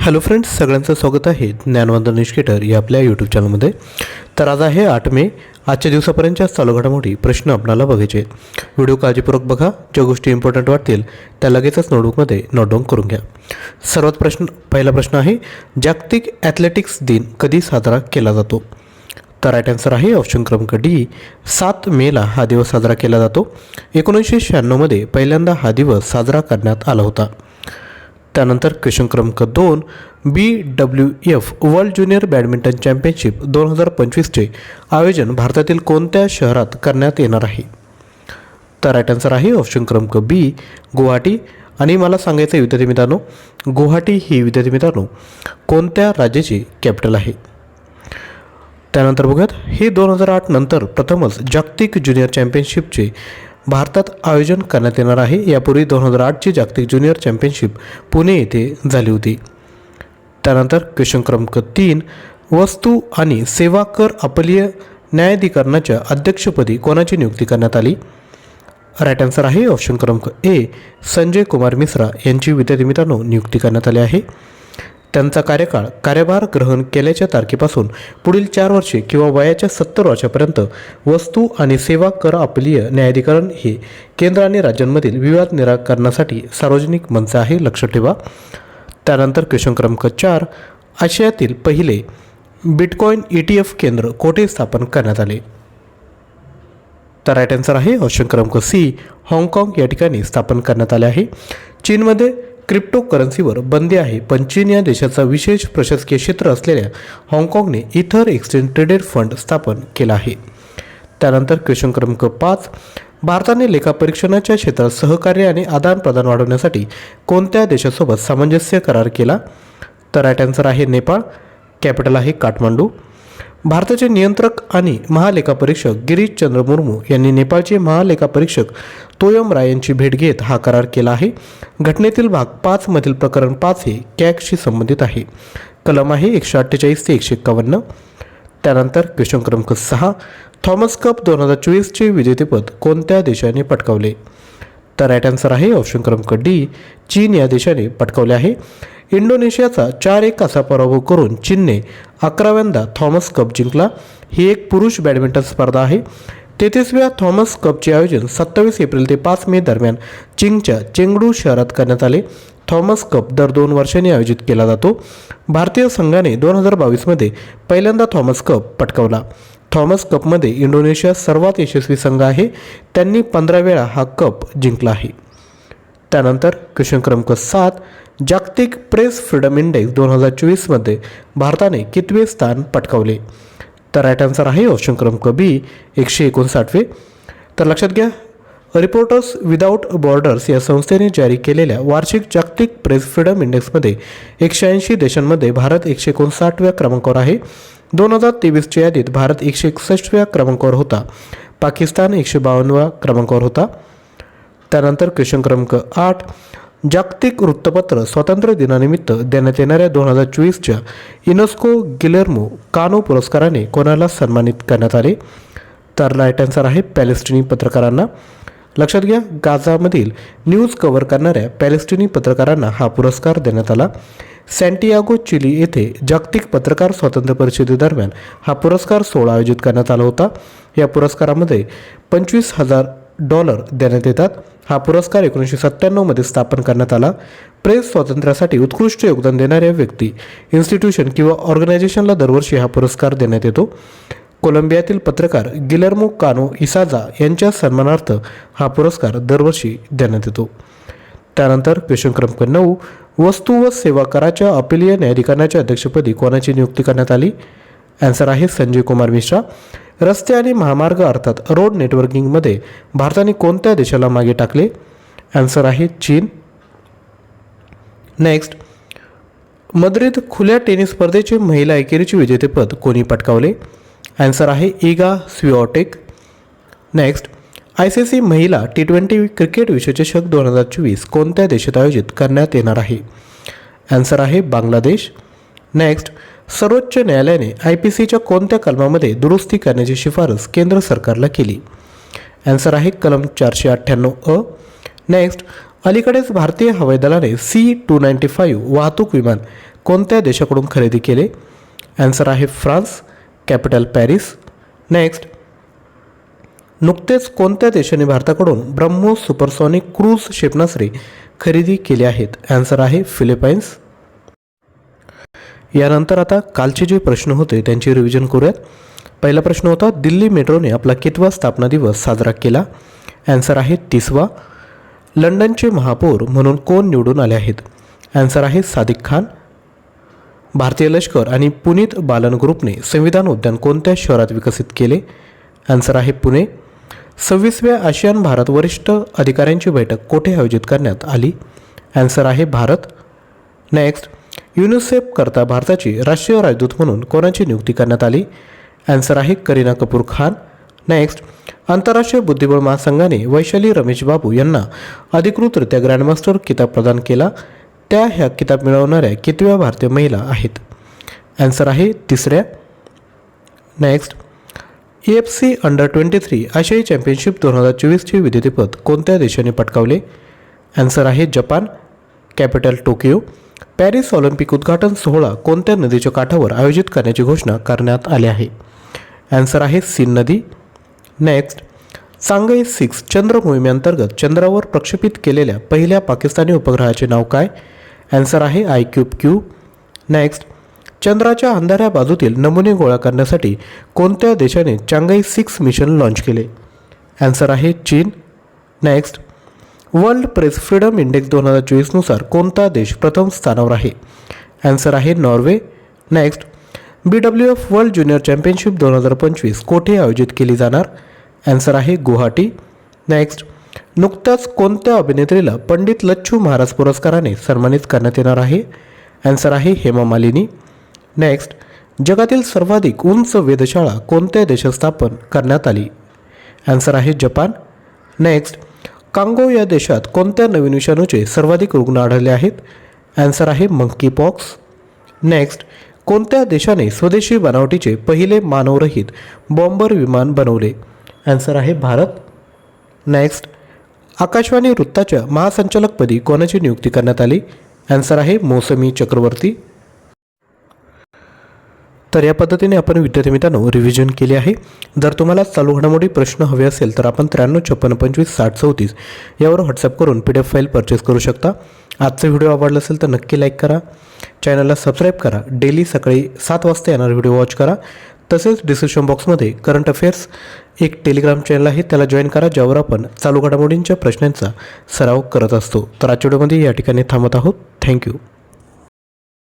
Hello friends सगळ्यांचं स्वागत आहे ज्ञानवंदन निष्केटर या आपल्या यूट्यूब चॅनलमध्ये तर आज आहे आठ मे आजच्या दिवसापर्यंतच्या चालू घडामोडी प्रश्न आपणाला बघायचे आहेत. व्हिडिओ काळजीपूर्वक बघा ज्या गोष्टी इम्पॉर्टंट वाटतील त्या लगेचच नोटबुकमध्ये नोट डाऊन करून घ्या. सर्वात प्रश्न पहिला प्रश्न आहे जागतिक ॲथलेटिक्स दिन कधी साजरा केला जातो? तर राईट आन्सर आहे ऑप्शन क्रमांक डी सात मेला हा दिवस साजरा केला जातो. एकोणीसशे शहाण्णवमध्ये पहिल्यांदा हा दिवस साजरा करण्यात आला होता. त्यानंतर क्वेश्चन क्रमांक दोन B W F world junior badminton championship दोन हजार पंचवीसचे आयोजन भारतातील कोणत्या शहरात करण्यात येणार आहे? तर राईट आन्सर आहे ऑप्शन क्रमांक बी गुवाहाटी. आणि मला सांगायचं आहे विद्यार्थी मित्रांनो गुवाहाटी ही विद्यार्थी मित्रांनो कोणत्या राज्याची कॅपिटल आहे? त्यानंतर बघूयात हे दोन हजार आठ नंतर प्रथमच जागतिक ज्युनियर चॅम्पियनशिपचे भारतात आयोजन करण्यात येणार आहे. यापूर्वी दोन हजार आठची जागतिक ज्युनियर चॅम्पियनशिप पुणे येथे झाली होती. त्यानंतर क्वेश्चन क्रमांक तीन वस्तू आणि सेवा कर अपलीय न्यायाधिकरणाच्या अध्यक्षपदी कोणाची नियुक्ती करण्यात आली? राईट आन्सर आहे ऑप्शन क्रमांक ए संजय कुमार मिश्रा यांची. विद्यार्थी मित्रांनो नियुक्ती करण्यात आली आहे. त्यांचा कार्यकाळ कार्यभार ग्रहण केल्याच्या तारखेपासून पुढील चार वर्षे किंवा वयाच्या सत्तर वर्षापर्यंत वस्तू आणि सेवा कर अपलीय न्यायाधिकरण हे केंद्र आणि राज्यांमधील विवाद निराकरणासाठी सार्वजनिक मंच आहे लक्षात ठेवा. त्यानंतर क्वेश्चन क्रमांक चार आशियातील पहिले बिटकॉईन ई टी एफ केंद्र कोठे स्थापन करण्यात आले? तर राईट आन्सर आहे ऑप्शन क्रमांक सी हाँगकाँग या ठिकाणी स्थापन करण्यात आले आहे. चीनमध्ये क्रिप्टो करन्सीवर बंदी आहे. पण चीन या देशाचा विशेष प्रशासकीय क्षेत्र असलेल्या हाँगकाँगने इथर एक्सचेंज ट्रेडेड फंड स्थापन केला आहे. त्यानंतर क्वेश्चन क्रमांक पाच भारताने लेखापरीक्षणाच्या क्षेत्रात सहकार्य आणि आदानप्रदान वाढवण्यासाठी कोणत्या देशासोबत सामंजस्य करार केला? तर राईट आन्सर आहे नेपाळ कॅपिटल आहे काठमांडू. भारताचे नियंत्रक आणि महालेखापरीक्षक गिरीश चंद्र मुर्मू यांनी नेपाळचे महालेखापरीक्षक तोयम राय यांची भेट घेत हा करार केला आहे. घटनेतील भाग पाचमधील प्रकरण पाच हे कॅगशी संबंधित आहे. कलम आहे एकशे अठ्ठेचाळीस ते एकशे एक्कावन्न. त्यानंतर क्वेश्चन क्रमांक सहा थॉमस कप दोन हजार चोवीसचे विजेतेपद कोणत्या देशाने पटकावले? तर राईट आन्सर आहे ऑप्शन क्रमांक डी चीन या देशाने पटकावले आहे. इंडोनेशियाचा चार एक असा पराभव करून चीनने अकराव्यांदा थॉमस कप जिंकला. ही एक पुरुष बॅडमिंटन स्पर्धा आहे. तेहतीसव्या थॉमस कपचे आयोजन सत्तावीस एप्रिल ते पाच मे दरम्यान चीनच्या चेंगडू शहरात करण्यात आले. थॉमस कप दर दोन वर्षांनी आयोजित केला जातो. भारतीय संघाने दोन हजार बावीसमध्ये पहिल्यांदा थॉमस कप पटकावला. थॉमस कपमध्ये इंडोनेशिया सर्वात यशस्वी संघ आहे. त्यांनी पंधरा वेळा हा कप जिंकला आहे. त्यानंतर क्वेश्चन क्रमांक सात जागतिक प्रेस फ्रीडम इंडेक्स दोन हजार चोवीसमध्ये भारताने कितवे स्थान पटकावले? तर राईट आन्सर आहे ऑप्शन क्रमांक बी एकशे एकोणसाठवे. तर लक्षात घ्या रिपोर्टर्स विदाऊट बॉर्डर्स या संस्थेने जारी केलेल्या वार्षिक जागतिक प्रेस फ्रीडम इंडेक्समध्ये एकशे ऐंशी देशांमध्ये भारत एकशे एकोणसाठव्या क्रमांकावर आहे. दोन हजार तेवीसच्या यादीत भारत एकशे एकसष्टव्या क्रमांकावर होता. पाकिस्तान एकशे बावन्नव्या क्रमांकावर होता. त्यानंतर क्वेश्चन क्रमांक आठ जागतिक वृत्तपत्र स्वातंत्र्य दिनानिमित्त देण्यात येणाऱ्या दोन हजार चोवीसच्या युनेस्को गिलेर्मो कानो पुरस्काराने कोणाला सन्मानित करण्यात आले? तर राईट आन्सर आहे पॅलेस्टिनी पत्रकारांना. लक्षात घ्या गाझामधील न्यूज कव्हर करणाऱ्या पॅलेस्टिनी पत्रकारांना हा पुरस्कार देण्यात आला. सँटियागो चिली येथे जागतिक पत्रकार स्वातंत्र्य परिषदेदरम्यान हा पुरस्कार सोहळा आयोजित करण्यात आला होता. या पुरस्कारामध्ये पंचवीस हजार डॉलर देण्यात येतात. हा पुरस्कार एकोणीसशे सत्त्याण्णवमध्ये स्थापन करण्यात आला. प्रेस स्वातंत्र्यासाठी उत्कृष्ट योगदान देणाऱ्या व्यक्ती इन्स्टिट्यूशन किंवा ऑर्गनायझेशनला दरवर्षी हा पुरस्कार देण्यात येतो. कोलंबियातील पत्रकार गिलर्मो कानो इसाजा यांच्या सन्मानार्थ हा पुरस्कार दरवर्षी देण्यात येतो. त्यानंतर क्वेश्चन क्रमांक नऊ वस्तू व सेवा कराच्या अपिलीय न्यायाधिकरणाच्या अध्यक्षपदी कोणाची नियुक्ती करण्यात आली? ॲन्सर आहे संजय कुमार मिश्रा. रस्ते आणि महामार्ग अर्थात रोड नेटवर्किंगमध्ये भारताने कोणत्या देशाला मागे टाकले? आन्सर आहे चीन. नेक्स्ट मद्रिद खुल्या टेनिस स्पर्धेचे महिला एकेरीचे विजेतेपद कोणी पटकावले? आन्सर आहे Iga Swiatek. Next I C C महिला टी ट्वेंटी क्रिकेट विश्वचषक दोन हजार चोवीस कोणत्या देशात आयोजित करण्यात येणार आहे? आन्सर आहे बांगलादेश. नेक्स्ट सर्वोच्च न्यायालयाने आय पी सीच्या कोणत्या कलमामध्ये दुरुस्ती करण्याची शिफारस केंद्र सरकारला केली? ॲन्सर आहे कलम चारशे अठ्ठ्याण्णव अ. नेक्स्ट अलीकडेच भारतीय हवाई दलाने सी टू नाईन्टी फाईव्ह वाहतूक विमान कोणत्या देशाकडून खरेदी केले? ॲन्सर आहे फ्रान्स कॅपिटल पॅरिस. नेक्स्ट नुकतेच कोणत्या देशाने भारताकडून ब्रह्मोस सुपरसॉनिक क्रूज क्षेपणास्त्रे खरेदी केले आहेत? ॲन्सर आहे फिलिपाईन्स. यानंतर आता कालचे जे प्रश्न होते त्यांचे रिव्हिजन करूयात. पहिला प्रश्न होता दिल्ली मेट्रोने आपला कितवा स्थापना दिवस साजरा केला? ॲन्सर आहे तिसवा. लंडनचे महापौर म्हणून कोण निवडून आले आहेत? ॲन्सर आहे सादिक खान. भारतीय लष्कर आणि पुनीत बालन ग्रुपने संविधान उद्यान कोणत्या शहरात विकसित केले? ॲन्सर आहे पुणे. सव्वीसव्या आशियान भारत वरिष्ठ अधिकाऱ्यांची बैठक कोठे आयोजित करण्यात आली? ॲन्सर आहे भारत. नेक्स्ट युनिसेफ करता भारताची राष्ट्रीय राजदूत म्हणून कोणाची नियुक्ती करण्यात आली? ॲन्सर आहे करीना कपूर खान. नेक्स्ट आंतरराष्ट्रीय बुद्धिबळ महासंघाने वैशाली रमेश बाबू यांना अधिकृतरित्या ग्रँडमास्टर किताब प्रदान केला. त्या ह्या किताब मिळवणाऱ्या कितव्या भारतीय महिला आहेत? ॲन्सर आहे तिसऱ्या. Next E F C under twenty three आशियाई चॅम्पियनशिप दोन हजार चोवीसचे विजेतेपद कोणत्या देशाने पटकावले? ॲन्सर आहे जपान. कॅपिटल टोकियो पॅरिस ऑलिम्पिक उद्घाटन सोहळा कोणत्या नदीच्या काठावर आयोजित करण्याची घोषणा करण्यात आली आहे? ॲन्सर आहे सीन नदी. नेक्स्ट सांगाई सिक्स चंद्र मोहिमेअंतर्गत चंद्रावर प्रक्षेपित केलेल्या पहिल्या पाकिस्तानी उपग्रहाचे नाव काय? ॲन्सर आहे आय क्यूब क्यू नेक्स्ट चंद्राच्या अंधाऱ्या बाजूतील नमुने गोळा करण्यासाठी कोणत्या देशाने चांगाई सिक्स मिशन लॉन्च केले? ॲन्सर आहे चीन. Next world press freedom index दोन हजार चोवीसनुसार कोणता देश प्रथम स्थानावर आहे? ॲन्सर आहे Norway. Next B W F world junior championship दोन हजार पंचवीस कोठे आयोजित केली जाणार? ॲन्सर आहे गुवाहाटी. नेक्स्ट नुकताच कोणत्या अभिनेत्रीला पंडित लच्छू महाराज पुरस्काराने सन्मानित करण्यात येणार आहे? ॲन्सर आहे हेमा मालिनी. नेक्स्ट जगातील सर्वाधिक उंच वेधशाळा कोणत्या देशात स्थापन करण्यात आली? ॲन्सर आहे जपान. नेक्स्ट कांगो या देशात कोणत्या नवीन विषाणूचे सर्वाधिक रुग्ण आढळले आहेत? ॲन्सर आहे मंकी पॉक्स नेक्स्ट कोणत्या देशाने स्वदेशी बनावटीचे पहिले मानवरहित बॉम्बर विमान बनवले? ॲन्सर आहे भारत. नेक्स्ट आकाशवाणी वृत्ताच्या महासंचालकपदी कोणाची नियुक्ती करण्यात आली? ॲन्सर आहे मोसमी चक्रवर्ती. तर या पद्धतीने आपण विद्यार्थी मित्रांनो रिव्हिजन केले आहे. जर तुम्हाला चालू घडामोडी प्रश्न हवे असेल तर आपण त्र्याण्णव छप्पन्न पंचवीस साठ चौतीस यावर व्हॉट्सअप करून P D F file purchase करू शकता. आजचा व्हिडिओ आवडला असेल तर नक्की लाईक करा. चॅनलला सबस्क्राईब करा. डेली सकाळी सात वाजता येणार व्हिडिओ वॉच करा. तसेच डिस्क्रिप्शन बॉक्समध्ये करंट अफेअर्स एक टेलिग्राम चॅनल आहे. त्याला जॉईन करा ज्यावर आपण चालू घडामोडींच्या प्रश्नांचा सराव करत असतो. तर आजच्या व्हिडिओमध्ये या ठिकाणी थांबत आहोत. थँक्यू